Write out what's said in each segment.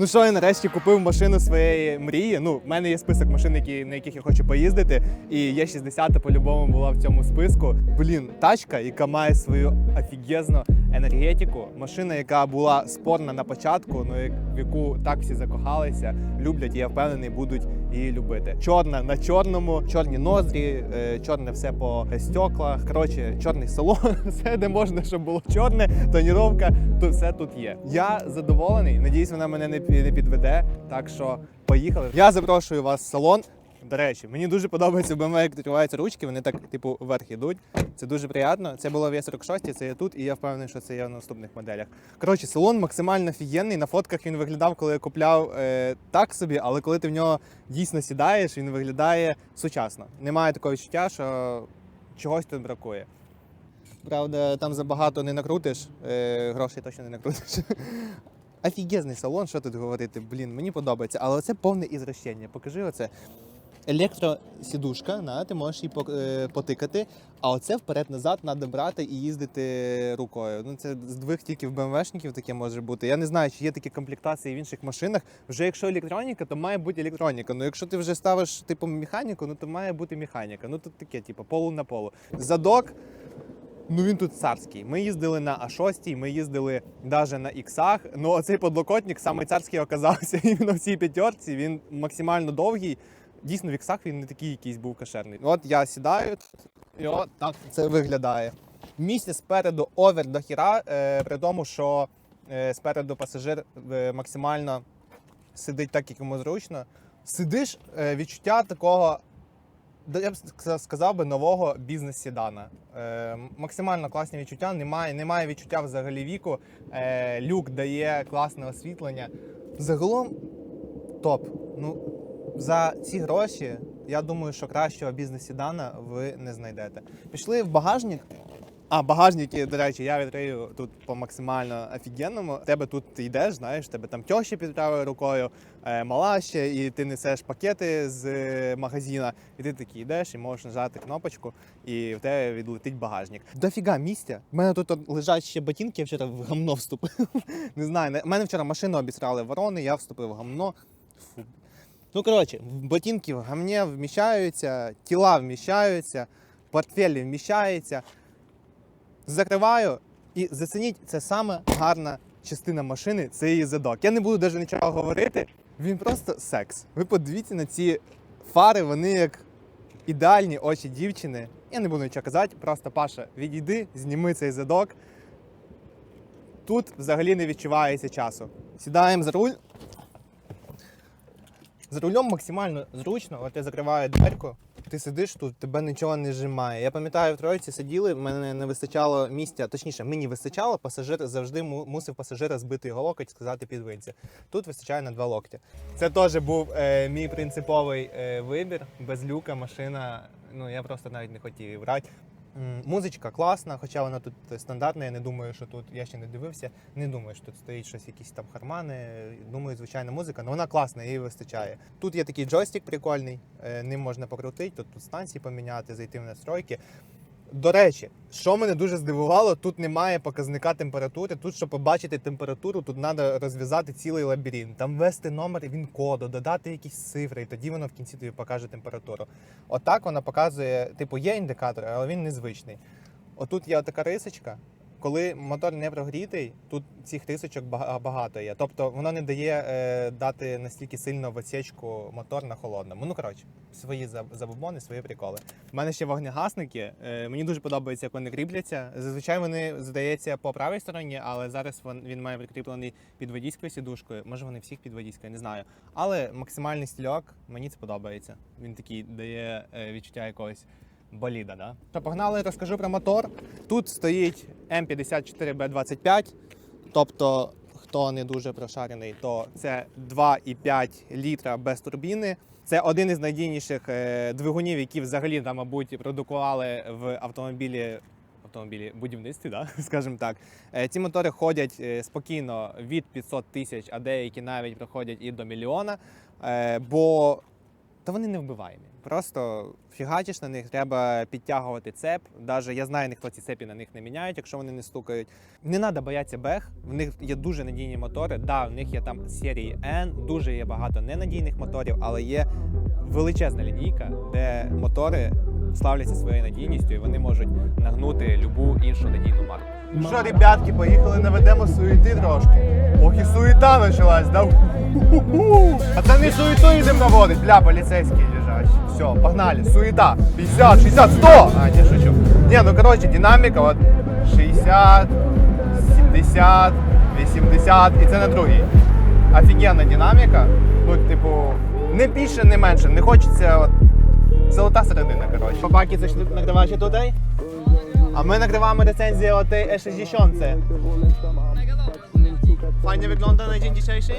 Ну що, я нарешті купив машину своєї мрії. Ну, в мене є список машин, які, на яких я хочу поїздити. І є 60 по-любому була в цьому списку. Блін, тачка, яка має свою офігезну енергетику. Машина, яка була спорна на початку, ну як- в яку так всі закохалися, люблять, і я впевнений, будуть її любити. Чорна на чорному, чорні ноздрі, е, чорне все по стеклах. Коротше, чорний салон, все де можна, щоб було чорне, тоніровка, то все тут є. Я задоволений. Надіюсь, вона мене не підведе. Так що поїхали. Я запрошую вас в салон. До речі, мені дуже подобається в як відкриваються ручки, вони так, типу, вверх ідуть. Це дуже приємно. Це було в E46, це є тут, і я впевнений, що це є в наступних моделях. Коротше, салон максимально офігенний. На фотках він виглядав, коли я купляв е, так собі, але коли ти в нього дійсно сідаєш, він виглядає сучасно. Немає такого відчуття, що чогось тут бракує. Правда, там забагато не накрутиш, е, грошей точно не накрутиш. Офігезний салон, що тут говорити, блін, мені подобається. Але це повне ізращення. Покажи оце. Електросідушка, на, ти можеш її е, потикати, а оце вперед-назад треба брати і їздити рукою. Ну це здвиг тільки в БМВшників таке може бути. Я не знаю, чи є такі комплектації в інших машинах. Вже якщо електроніка, то має бути електроніка. Ну якщо ти вже ставиш типу механіку, ну то має бути механіка. Ну тут таке, типу, полу на полу. Задок. Ну він тут царський. Ми їздили на А6, ми їздили навіть на іксах. Ну оцей подлокотник саме царський оказався іменно в цій п'ятерці. Він максимально довгий. Дійсно, в іксах він не такий якийсь був кошерний. От я сідаю, і от так це виглядає. Місце спереду овер до хіра, е, при тому, що е, спереду пасажир е, максимально сидить так, як йому зручно. Сидиш, е, відчуття такого я б сказав би нового бізнес-седана. Е, максимально класні відчуття, немає, немає відчуття взагалі віку. Е, люк дає класне освітлення. Загалом топ. Ну, за ці гроші, я думаю, що кращого бізнес-седана ви не знайдете. Пішли в багажник. А, багажники, до речі, я відкрию тут по максимально офігенному. Тебе тут йдеш, знаєш, тебе там тьоща під правою рукою, е, мала ще, і ти несеш пакети з е, магазина, і ти такий йдеш і можеш нажати кнопочку, і в тебе відлетить багажник. Дофіга місця. У мене тут лежать ще ботинки, я вчора в гамно вступив. Не знаю, мене вчора машину обісрали ворони, я вступив в гамно. Ну, коротше, ботинки в гамні вміщаються, тіла вміщаються, портфелі вміщаються. Закриваю і зацініть, це саме гарна частина машини, це її задок. Я не буду навіть нічого говорити. Він просто секс. Ви подивіться на ці фари, вони як ідеальні очі дівчини. Я не буду нічого казати, просто Паша, відійди, зніми цей задок. Тут взагалі не відчувається часу. Сідаємо за руль. За рулем максимально зручно, от я закриваю дверку, ти сидиш тут, тебе нічого не зжимає. Я пам'ятаю, в троїці сиділи, мене не вистачало місця, точніше, мені вистачало, пасажир завжди мусив пасажира збити його локоть, сказати підвинься. Тут вистачає на два локті. Це теж був е, мій принциповий е, вибір. Без люка машина. Ну я просто навіть не хотів брати. Музичка класна, хоча вона тут стандартна. Я не думаю, що тут я ще не дивився. Не думаю, що тут стоїть щось, якісь там хармани. Думаю, звичайна музика, але вона класна, її вистачає. Тут є такий джойстик прикольний, е, ним можна покрутити, тут, тут станції поміняти, зайти в настройки. До речі, що мене дуже здивувало, тут немає показника температури. Тут, щоб побачити температуру, тут треба розв'язати цілий лабіринт. Там ввести номер він коду, додати якісь цифри, і тоді воно в кінці тобі покаже температуру. Отак вона показує, типу, є індикатор, але він незвичний. Отут є така рисочка. Коли мотор не прогрітий, тут цих рисочок бага- багато є. Тобто воно не дає е, дати настільки сильно в отсечку мотор на холодному. Ну коротше, свої заб- забобони, свої приколи. У мене ще вогнегасники. Е, мені дуже подобається, як вони кріпляться. Зазвичай вони здається по правій стороні, але зараз він, він має прикріплений під водійською сідушкою. Може вони всіх під водійською, не знаю. Але максимальний стільок, мені це подобається. Він такий дає е, відчуття якогось боліда. Да? То погнали, розкажу про мотор. Тут стоїть М54Б25. Тобто, хто не дуже прошарений, то це 2,5 літра без турбіни. Це один із найдійніших е, двигунів, які взагалі там, мабуть, продукували в автомобілі. Автомобілі будівництві, да? скажімо так. Е, Ці мотори ходять е, спокійно від 500 тисяч, а деякі навіть проходять і до мільйона. Бо Та вони не вбиваємі. Просто фігачиш на них, треба підтягувати цеп. Даже я знаю, ніхто ці цепі на них не міняють, якщо вони не стукають. Не треба боятися бех. В них є дуже надійні мотори. Да, в них є там серії N, дуже є багато ненадійних моторів, але є величезна лінійка, де мотори славляться своєю надійністю і вони можуть нагнути любу іншу надійну марку. Що, ребятки, поїхали, наведемо суєти трошки. Ох, і суєта почалась, да? А це не суєту йдемо наводить, бля, поліцейські лежачі. Все, погнали, суєта. 50, 60, 100! А, не шучу. Не, ну короче, динаміка от 60, 70, 80 і це на другій. Офігенна динаміка. Ну, типу, не більше, не менше. Не хочеться от золота середина, коротше. Побаки зайшли награвачі туди. А ми награваємо рецензію o tej E60. Fajnie wygląda na dzień dzisiejszy?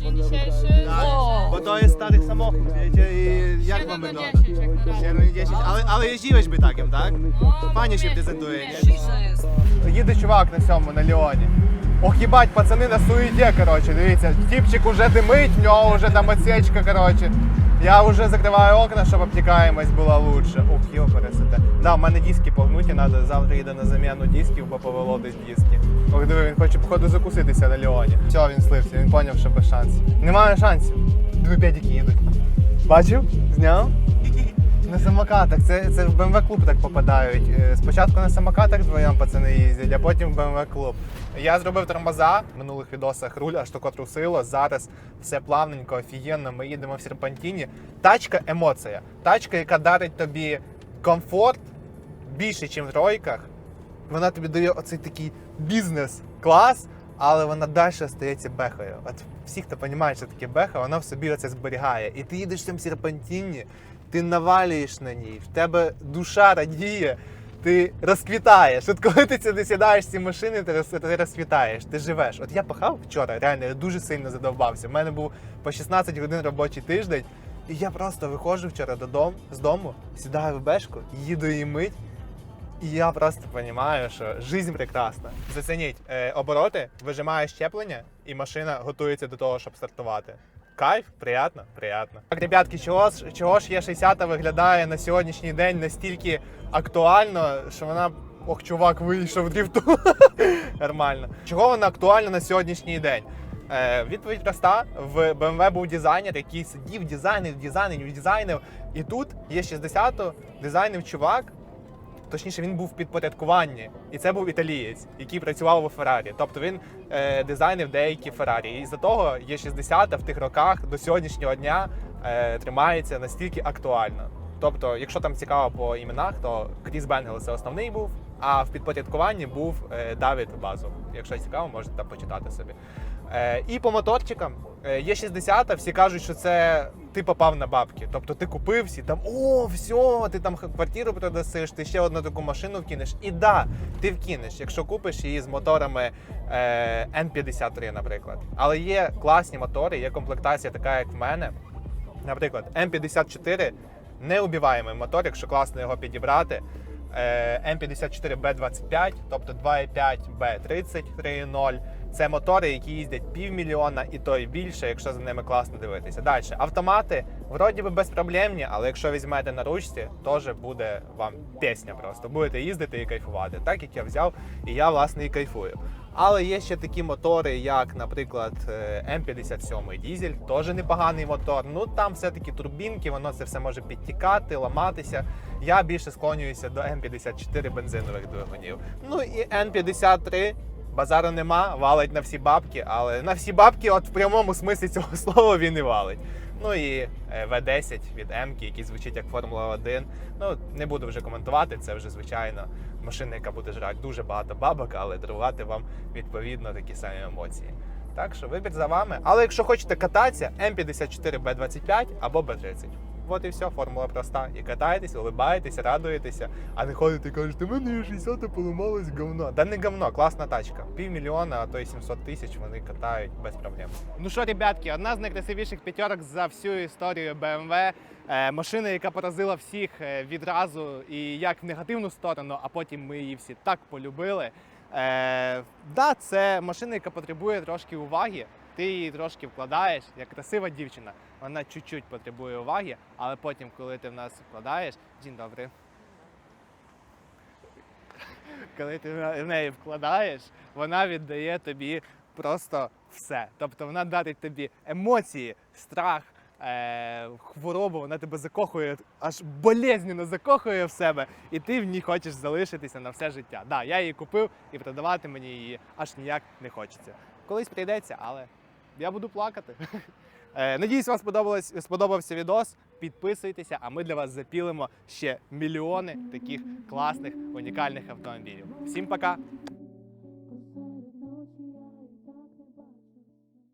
Dzień dzisiejszy. Tak, O! bo to jest stary samochód, wiecie, i jak Średnio wam na wygląda? 10 jak wygląda. Średnio 10, ale, ale jeździłeś by takim, tak? O, Fajnie się prezentuje, nie? Jest. Їде чувак на цьому, на Леоні. Ох, їбать, пацани на суєті, коротше, дивіться. Тіпчик уже димить, в нього вже там отсечка, коротше. Я вже закриваю окна, щоб обтікаємость була лучше. Ух, його пересете. Да, в мене диски погнуті, треба завтра їде на заміну дисків, бо повело десь диски. Ох, диви, він хоче, походу, закуситися на Леоні. Все, він слився, він зрозумів, що без шансів. Немає шансів. Диви, п'ятики їдуть. Бачив? Зняв? На самокатах, це, це в BMW клуб так попадають. Е, Спочатку на самокатах вдвоєм пацани їздять, а потім в BMW клуб. Я зробив тормоза в минулих відосах, руль аж тако трусило. Зараз все плавненько, офігенно. Ми їдемо в серпантіні. Тачка емоція. Тачка, яка дарить тобі комфорт більше, ніж в тройках. Вона тобі дає оцей такий бізнес-клас, але вона далі стається бехою. От всі, хто розуміє, що таке беха, вона в собі оце зберігає. І ти їдеш в цьому серпантині, ти навалюєш на ній, в тебе душа радіє, ти розквітаєш. От коли ти сюди сідаєш ці машини, ти, роз, ти розквітаєш, ти живеш. От я пахав вчора, реально, я дуже сильно задовбався. У мене був по 16 годин робочий тиждень, і я просто виходжу вчора додому, з дому, сідаю в бешку, їду її мить. І я просто розумію, що життя прекрасна. Зацініть е, обороти, вижимає щеплення, і машина готується до того, щоб стартувати. Кайф, приємно, приємно. Так, ребятки, чого ж чого ж є 60 виглядає на сьогоднішній день настільки актуально, що вона. Ох, чувак, вийшов дріфту. Нормально. Чого вона актуальна на сьогоднішній день? Е, відповідь проста. В BMW був дизайнер, який сидів, дизайнив, дизайнив, дизайнив. І тут є 60 дизайнив чувак, Точніше, він був в підпорядкуванні, і це був італієць, який працював у Феррарі. Тобто він е, дизайнив деякі Феррарі. І з-за того є 60 в тих роках до сьогоднішнього дня е, тримається настільки актуально. Тобто, якщо там цікаво по іменах, то Кріс Бенгел це основний був, а в підпорядкуванні був е, Давід Базов. Якщо цікаво, можете почитати собі. Е, і по моторчикам е, є 60 всі кажуть, що це ти попав на бабки. Тобто ти купив всі там, о, все, ти там квартиру продасиш, ти ще одну таку машину вкинеш. І да, ти вкинеш, якщо купиш її з моторами е, N53, наприклад. Але є класні мотори, є комплектація така, як в мене. Наприклад, М54 неубиваємий мотор, якщо класно його підібрати. Е, М54Б25, тобто 2,5 Б30 3.0. Це мотори, які їздять півмільйона і то й більше, якщо за ними класно дивитися. Далі автомати вроді би безпроблемні, але якщо візьмете на ручці, теж буде вам пісня просто. Будете їздити і кайфувати, так як я взяв, і я власне і кайфую. Але є ще такі мотори, як, наприклад, е, М57 дізель, теж непоганий мотор. Ну там все-таки турбінки, воно це все може підтікати, ламатися. Я більше склонююся до М54 бензинових двигунів. Ну і Н53. Базару нема, валить на всі бабки, але на всі бабки, от в прямому смислі цього слова, він і валить. Ну і е, В10 від М, який звучить як Формула 1. Ну не буду вже коментувати. Це вже звичайно машина, яка буде жрати дуже багато бабок, але дарувати вам відповідно такі самі емоції. Так що вибір за вами. Але якщо хочете кататися, М54 Б25 або Б30. От і все, формула проста. І катаєтесь, улибаєтеся, радуєтеся, а не ходите і кажете, мене 60 поламалось говно. Да не говно, класна тачка. Півмільйона, а то й 700 тисяч вони катають без проблем. Ну що, ребятки, одна з найкрасивіших п'ятерок за всю історію BMW. Е, машина, яка поразила всіх е, відразу і як в негативну сторону, а потім ми її всі так полюбили. Е, да, це машина, яка потребує трошки уваги. Ти її трошки вкладаєш, як красива дівчина. Вона чуть-чуть потребує уваги, але потім, коли ти в нас вкладаєш, день добрий. Коли ти в неї вкладаєш, вона віддає тобі просто все. Тобто вона дарить тобі емоції, страх, е, хворобу, вона тебе закохує, аж болезненно закохує в себе, і ти в ній хочеш залишитися на все життя. Да, я її купив і продавати мені її аж ніяк не хочеться. Колись прийдеться, але я буду плакати. Е, Надіюсь, вам сподобалось, сподобався відос. Підписуйтеся, а ми для вас запілимо ще мільйони таких класних унікальних автомобілів. Всім пока!